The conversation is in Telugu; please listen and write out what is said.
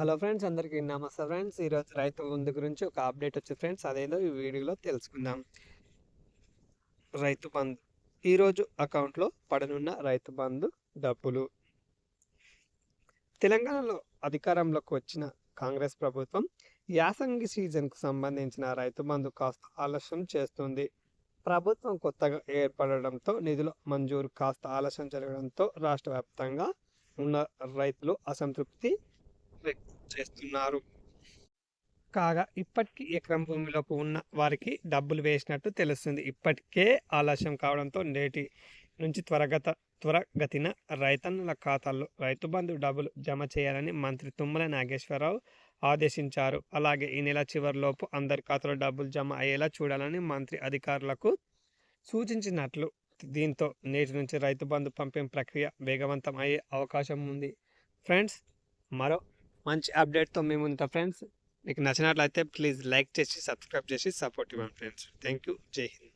హలో ఫ్రెండ్స్ అందరికీ నమస్తే ఫ్రెండ్స్. ఈరోజు రైతు బంధు గురించి ఒక అప్డేట్ వచ్చింది ఫ్రెండ్స్. అదేదో ఈ వీడియోలో తెలుసుకుందాం. రైతు బంధు ఈరోజు అకౌంట్లో పడనున్న రైతు బంధు డబ్బులు. తెలంగాణలో అధికారంలోకి వచ్చిన కాంగ్రెస్ ప్రభుత్వం యాసంగి సీజన్కు సంబంధించిన రైతు బంధు కాస్త ఆలస్యం చేస్తుంది. ప్రభుత్వం కొత్తగా ఏర్పడడంతో నిధులు మంజూరు కాస్త ఆలస్యం జరగడంతో రాష్ట్ర వ్యాప్తంగా ఉన్న రైతులు అసంతృప్తి వ్యక్తం చేస్తున్నారు. కాగా ఇప్పటికీ ఎకరం భూమిలోకి ఉన్న వారికి డబ్బులు వేసినట్టు తెలుస్తుంది. ఇప్పటికే ఆలస్యం కావడంతో నేటి నుంచి త్వరగత త్వరగతిన రైతన్నుల ఖాతాల్లో రైతు బంధు డబ్బులు జమ చేయాలని మంత్రి తుమ్మల నాగేశ్వరరావు ఆదేశించారు. అలాగే ఈ నెల చివరిలోపు అందరి ఖాతాలో డబ్బులు జమ అయ్యేలా చూడాలని మంత్రి అధికారులకు సూచించినట్లు దీంతో నేటి నుంచి రైతు బంధు పంపిణీ ప్రక్రియ వేగవంతం అయ్యే అవకాశం ఉంది. ఫ్రెండ్స్ మరో మంచి అప్డేట్తో మేము ఉంటాం ఫ్రెండ్స్. మీకు నచ్చినట్లయితే ప్లీజ్ లైక్ చేసి సబ్స్క్రైబ్ చేసి సపోర్ట్ ఇవ్వండి friends. Thank you Jai Hind.